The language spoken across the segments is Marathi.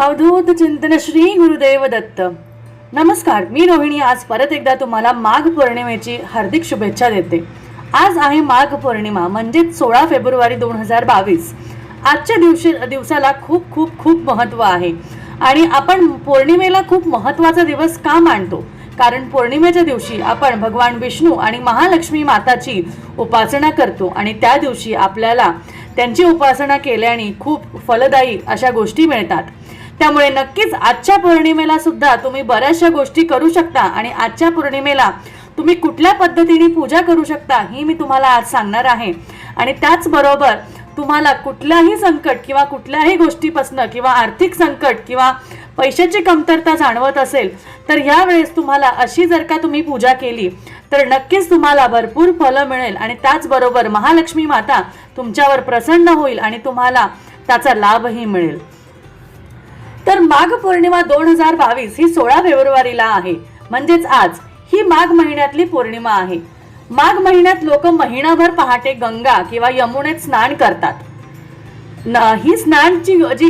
अवधूत चिंतन श्री गुरुदेव दत्त. नमस्कार मी रोहिणी. आज परत एकदा तुम्हाला माघ पौर्णिमेची हार्दिक शुभेच्छा देते. आज आहे माघ पौर्णिमा म्हणजेच सोळा फेब्रुवारी दोन हजार बावीस. आजच्या दिवशी दिवसाला खूप खूप खूप महत्त्व आहे. आणि आपण पौर्णिमेला खूप महत्त्वाचा दिवस का मानतो? कारण पौर्णिमेच्या दिवशी आपण भगवान विष्णू आणि महालक्ष्मी माताची उपासना करतो आणि त्या दिवशी आपल्याला त्यांची उपासना केल्याने खूप फलदायी अशा गोष्टी मिळतात. त्यामुळे नक्कीच आजच्या पौर्णिमेला सुद्धा तुम्ही बऱ्याचशा गोष्टी करू शकता आणि आजच्या पौर्णिमेला तुम्ही कुठल्या पद्धतीने पूजा करू शकता ही मी तुम्हाला आज सांगणार आहे. आणि त्याचबरोबर तुम्हाला कुठल्याही संकट किंवा कुठल्याही गोष्टीपासनं किंवा आर्थिक संकट किंवा पैशाची कमतरता जाणवत असेल तर यावेळेस तुम्हाला अशी जर का तुम्ही पूजा केली तर नक्कीच तुम्हाला भरपूर फलं मिळेल आणि त्याचबरोबर महालक्ष्मी माता तुमच्यावर प्रसन्न होईल आणि तुम्हाला त्याचा लाभही मिळेल. तर माघ पौर्णिमा दोन हजार बावीस ही सोळा फेब्रुवारीला आहे. म्हणजेच आज ही माघ महिन्यातली पौर्णिमा आहे. माघ महिन्यात लोक महिनाभर पहाटे गंगा किंवा यमुनेत स्नान करतात. न- ही स्नानची जी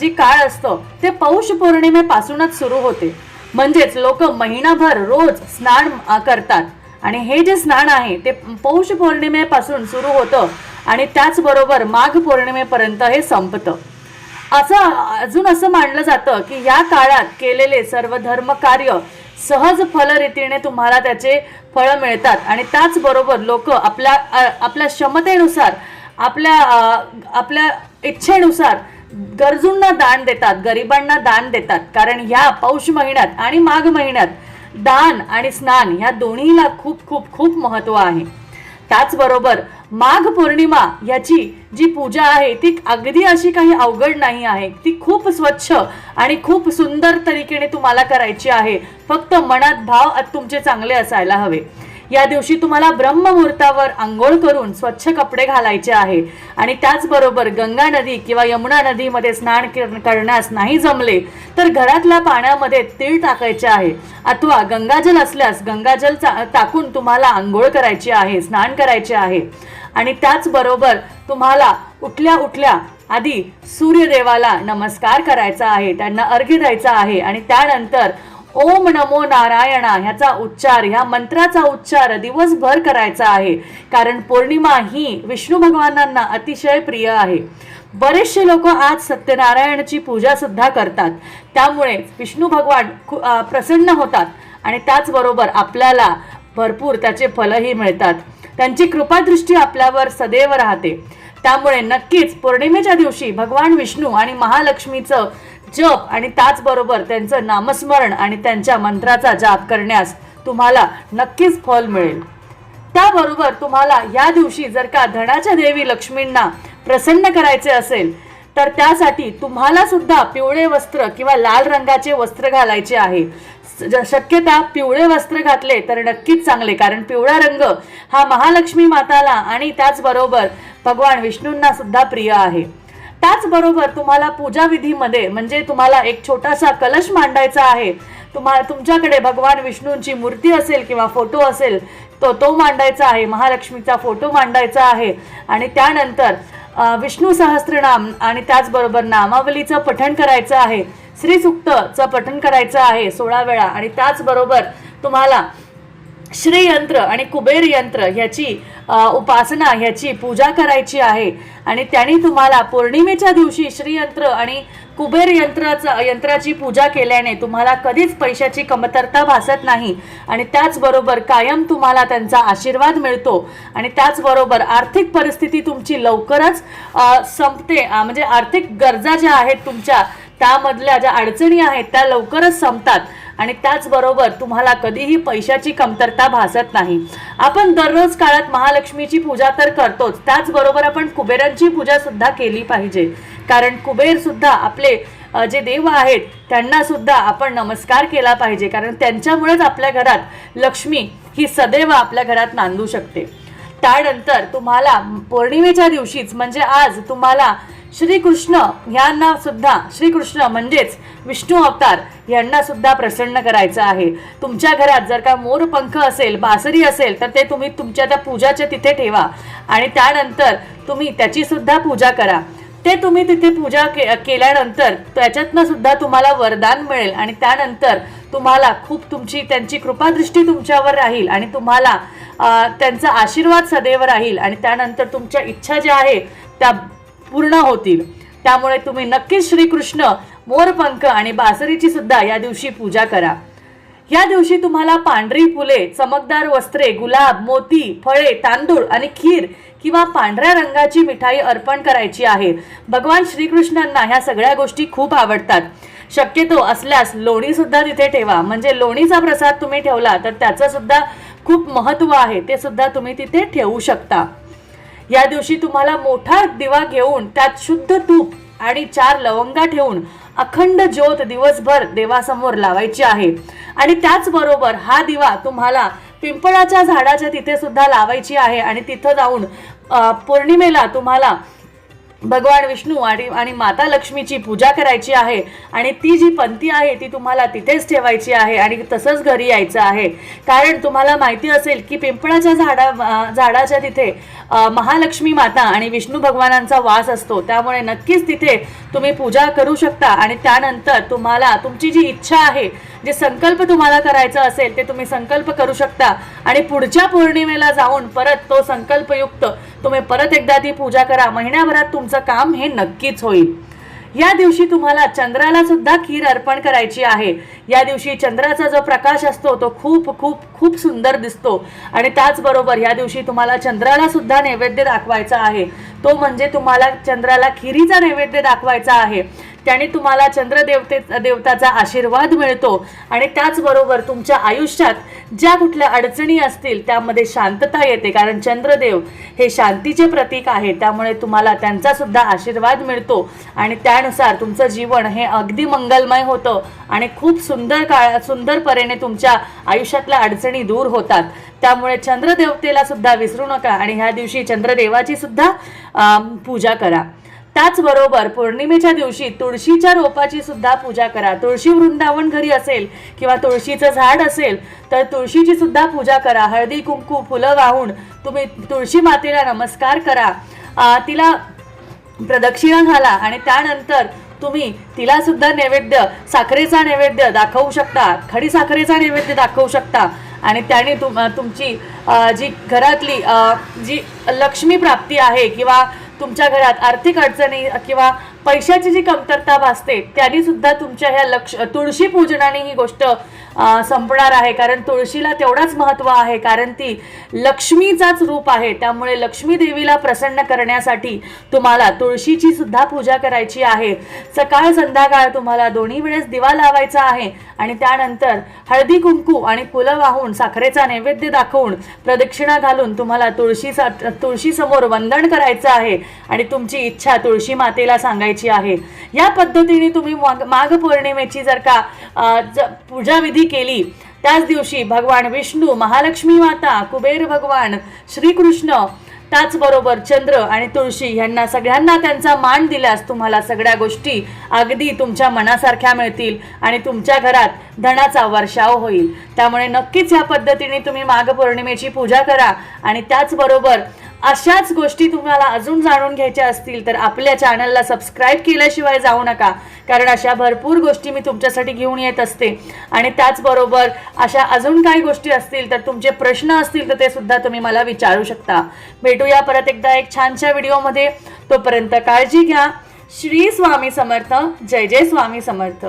जी काळ असतो ते पौष पौर्णिमेपासूनच सुरू होते. म्हणजेच लोक महिनाभर रोज स्नान करतात. आणि हे जे स्नान आहे ते पौष पौर्णिमेपासून सुरू होतं आणि त्याचबरोबर माघ पौर्णिमेपर्यंत हे संपतं. असं अजून असं मानलं जातं की या काळात केलेले सर्व धर्म कार्य सहज फलरीतीने तुम्हाला त्याचे फळं मिळतात. आणि त्याचबरोबर लोक आपल्या आपल्या क्षमतेनुसार आपल्या आपल्या इच्छेनुसार गरजूंना दान देतात गरिबांना दान देतात. कारण ह्या पौष महिन्यात आणि माघ महिन्यात दान आणि स्नान ह्या दोन्हीला खूप खूप खूप महत्त्व आहे. त्याचबरोबर माघ पौर्णिमा याची जी पूजा आहे ती अगदी अशी काही अवघड नाही आहे. ती खूप स्वच्छ आणि खूप सुंदर तरीकेने तुम्हाला करायची आहे. फक्त मनात भाव तुमचे चांगले असायला हवे. या दिवशी तुम्हाला ब्रह्ममुहूर्तावर आंघोळ करून स्वच्छ कपडे घालायचे आहे. आणि त्याचबरोबर गंगा नदी किंवा यमुना नदीमध्ये स्नान कर- करण्यास नाही जमले तर घरातल्या पाण्यामध्ये तीळ टाकायचे आहे. अथवा गंगाजल असल्यास गंगाजल चा- टाकून तुम्हाला आंघोळ करायची आहे स्नान करायचे आहे. आणि त्याचबरोबर तुम्हाला उठल्या उठल्या आधी सूर्यदेवाला नमस्कार करायचा आहे त्यांना अर्घ्य द्यायचा आहे आणि त्यानंतर ओम नमो नारायणा ह्याचा उच्चार ह्या मंत्राचा उच्चार दिवसभर करायचा आहे. कारण पौर्णिमा ही विष्णू भगवानांना अतिशय प्रिय आहे. बरेचसे लोक आज सत्यनारायणाची पूजा सुद्धा करतात. त्यामुळे विष्णू भगवान खू- प्रसन्न होतात आणि त्याचबरोबर आपल्याला भरपूर त्याचे फलही मिळतात. त्यांची कृपादृष्टी आपल्यावर सदैव राहते. त्यामुळे नक्कीच पौर्णिमेच्या दिवशी भगवान विष्णू आणि महालक्ष्मीचं जप आणि त्याचबरोबर त्यांचं नामस्मरण आणि त्यांच्या मंत्राचा जाप करण्यास तुम्हाला नक्कीच फल मिळेल. त्याबरोबर तुम्हाला या दिवशी जर का धनाच्या देवी लक्ष्मींना प्रसन्न करायचे असेल तर त्यासाठी तुम्हाला सुद्धा पिवळे वस्त्र किंवा लाल रंगाचे वस्त्र घालायचे आहे. शक्यता पिवळे वस्त्र घातले तर नक्कीच चांगले कारण पिवळा रंग हा महालक्ष्मी माताला आणि त्याचबरोबर भगवान विष्णूंना सुद्धा प्रिय आहे. त्याचबरोबर तुम्हाला पूजा विधीमध्ये म्हणजे तुम्हाला एक छोटासा कलश मांडायचा आहे तुम्हाला तुमच्याकडे भगवान विष्णूंची मूर्ती असेल किंवा फोटो असेल तो तो मांडायचा आहे महालक्ष्मीचा फोटो मांडायचा आहे आणि त्यानंतर विष्णू सहस्त्रनाम आणि त्याचबरोबर नामावलीचं पठण करायचं आहे. श्रीसुक्तचं पठन करायचं आहे सोळा वेळा. आणि त्याचबरोबर तुम्हाला श्रीयंत्र आणि कुबेर यंत्र ह्याची उपासना ह्याची पूजा करायची आहे. आणि त्यांनी तुम्हाला पौर्णिमेच्या दिवशी श्रीयंत्र आणि कुबेर यंत्राचा यंत्राची पूजा केल्याने तुम्हाला कधीच पैशाची कमतरता भासत नाही. आणि त्याचबरोबर कायम तुम्हाला त्यांचा आशीर्वाद मिळतो. आणि त्याचबरोबर आर्थिक परिस्थिती तुमची लवकरच संपते. म्हणजे आर्थिक गरजा ज्या आहेत तुमच्या त्यामधल्या ज्या अडचणी आहेत त्या लवकरच संपतात. आणि त्याचबरोबर तुम्हाला कधीही पैशाची कमतरता भासत नाही. आपण दररोज काळात महालक्ष्मीची पूजा तर करतोच. त्याचबरोबर आपण कुबेरांची पूजा सुद्धा केली पाहिजे. कारण कुबेर सुद्धा आपले जे देव आहेत त्यांना सुद्धा आपण नमस्कार केला पाहिजे. कारण त्यांच्यामुळेच आपल्या घरात लक्ष्मी ही सदैव आपल्या घरात नांदू शकते. त्यानंतर तुम्हाला पौर्णिमेच्या दिवशीच म्हणजे आज तुम्हाला श्रीकृष्ण यांना सुद्धा श्रीकृष्ण म्हणजेच विष्णू अवतार यांना सुद्धा प्रसन्न करायचं आहे. तुमच्या घरात जर का मोरपंख असेल बासरी असेल तर ते तुम्ही तुमच्या त्या पूजाच्या तिथे ठेवा. आणि त्यानंतर तुम्ही त्याची सुद्धा पूजा करा. ते तुम्ही तिथे पूजा के केल्यानंतर त्याच्यातनं सुद्धा तुम्हाला वरदान मिळेल. आणि त्यानंतर तुम्हाला खूप तुमची त्यांची कृपादृष्टी तुमच्यावर राहील. आणि तुम्हाला त्यांचा आशीर्वाद सदैव राहील. आणि त्यानंतर तुमच्या इच्छा ज्या आहे त्या पूर्ण होतील. त्यामुळे तुम्ही नक्कीच श्रीकृष्ण मोरपंख आणि बासरीची सुद्धा या दिवशी पूजा करा. या दिवशी तुम्हाला पांढरी फुले चमकदार वस्त्रे गुलाब मोती फळे तांदूळ आणि खीर किंवा पांढऱ्या रंगाची मिठाई अर्पण करायची आहे. भगवान श्रीकृष्णांना ह्या सगळ्या गोष्टी खूप आवडतात. शक्यतो असल्यास लोणी सुद्धा तिथे ठेवा. म्हणजे लोणीचा प्रसाद तुम्ही ठेवला तर त्याचं सुद्धा खूप महत्त्व आहे. ते सुद्धा तुम्ही तिथे ठेवू शकता. या दिवशी तुम्हाला मोठा दिवा घेऊन त्यात शुद्ध तूप आणि चार लवंगा ठेवून अखंड ज्योत दिवसभर देवासमोर लावायची आहे. आणि त्याचबरोबर हा दिवा तुम्हाला पिंपळाच्या झाडाच्या तिथे सुद्धा लावायची आहे. आणि तिथं जाऊन पौर्णिमेला तुम्हाला भगवान विष्णू आणि आणि माता लक्ष्मीची पूजा करायची आहे आणि ती जी पंथी आहे ती तुम्हाला तिथेच ठेवायची आहे आणि तसंच घरी यायचं आहे. कारण तुम्हाला माहिती असेल की पिंपळाच्या झाडा झाडाच्या तिथे महालक्ष्मी माता आणि विष्णू भगवानांचा वास असतो. त्यामुळे नक्कीच तिथे तुम्ही पूजा करू शकता आणि त्यानंतर तुम्हाला तुमची जी इच्छा आहे जे संकल्प तुम्हाला करायचा असेल ते तुम्ही संकल्प करू शकता. आणि पुढच्या पौर्णिमेला जाऊन परत तो संकल्पयुक्त तुम्ही परत एकदा ती पूजा करा. महिन्याभरात तुम तुमचं काम हे नक्कीच होईल. या दिवशी तुम्हाला चंद्राला सुद्धा खीर अर्पण करायची आहे. या दिवशी चंद्राचा जो प्रकाश असतो तो खूप खूप खूप सुंदर दिसतो. आणि त्याचबरोबर या दिवशी तुम्हाला चंद्राला सुद्धा नैवेद्य दाखवायचा आहे. तो म्हणजे तुम्हाला चंद्राला खिरीचा नैवेद्य दाखवायचा आहे. त्याने तुम्हाला चंद्रदेवते देवताचा आशीर्वाद मिळतो. आणि त्याचबरोबर तुमच्या आयुष्यात ज्या कुठल्या अडचणी असतील त्यामध्ये शांतता येते. कारण चंद्रदेव हे शांतीचे प्रतीक आहे. त्यामुळे तुम्हाला त्यांचा सुद्धा आशीर्वाद मिळतो. आणि त्यानुसार तुमचं जीवन हे अगदी मंगलमय होतं. आणि खूप सुंदर काळ सुंदर परेने तुमच्या आयुष्यातल्या अडचणी दूर होतात. त्यामुळे चंद्रदेवतेला सुद्धा विसरू नका. आणि ह्या दिवशी चंद्रदेवाची सुद्धा पूजा करा. त्याचबरोबर पौर्णिमेच्या दिवशी तुळशीच्या रोपाची सुद्धा पूजा करा. तुळशी वृंदावन घरी असेल किंवा तुळशीचं झाड असेल तर तुळशीची सुद्धा पूजा करा. हळदी कुंकू फुलं वाहून तुम्ही तुळशी मातेला नमस्कार करा. तिला प्रदक्षिणा घाला आणि त्यानंतर तुम्ही तिला सुद्धा नैवेद्य साखरेचा नैवेद्य दाखवू शकता. खडी साखरेचा नैवेद्य दाखवू शकता. आणि त्याने तुम तुमची जी घरातली जी लक्ष्मी प्राप्ती आहे किंवा तुमच्या घरात आर्थिक अडचणी किंवा पैशाची जी कमतरता भासते त्यांनी सुद्धा तुमच्या ह्या लक्ष तुळशी पूजनाने ही गोष्ट संपणार आहे. कारण तुळशीला तेवढाच महत्त्व आहे. कारण ती लक्ष्मीचाच रूप आहे. त्यामुळे लक्ष्मी देवीला प्रसन्न करण्यासाठी तुम्हाला तुळशीची सुद्धा पूजा करायची आहे. सकाळ संध्याकाळ तुम्हाला दोन्ही वेळेस दिवा लावायचा आहे. आणि त्यानंतर हळदी कुंकू आणि फुलं वाहून साखरेचा नैवेद्य दाखवून प्रदक्षिणा घालून तुम्हाला तुळशी तुळशीसमोर वंदन करायचं आहे. आणि तुमची इच्छा तुळशी मातेला सांगायची आहे. या पद्धतीने तुम्ही माघ माघ पौर्णिमेची जर का ज- पूजाविधी केली. त्याच दिवशी भगवान विष्णू महालक्ष्मी माता कुबेर भगवान श्रीकृष्ण त्याचबरोबर चंद्र आणि तुळशी यांना सगळ्यांना त्यांचा मान दिल्यास तुम्हाला सगळ्या गोष्टी अगदी तुमच्या मनासारख्या मिळतील आणि तुमच्या घरात धनाचा वर्षाव होईल. त्यामुळे नक्कीच या पद्धतीने तुम्ही माघ पौर्णिमेची पूजा करा आणि त्याचबरोबर अशाच गोष्टी तुम्हाला अजून जाणून घ्यायच्या असतील तर आपल्या चॅनलला सबस्क्राईब केल्याशिवाय जाऊ नका. कारण अशा भरपूर गोष्टी मी तुमच्यासाठी घेऊन येत असते. आणि त्याचबरोबर अशा अजून काही गोष्टी असतील तर तुमचे प्रश्न असतील तर ते सुद्धा तुम्ही मला विचारू शकता. भेटूया परत एकदा एक छानशा व्हिडिओमध्ये. तोपर्यंत काळजी घ्या. श्री स्वामी समर्थ. जय जय स्वामी समर्थ.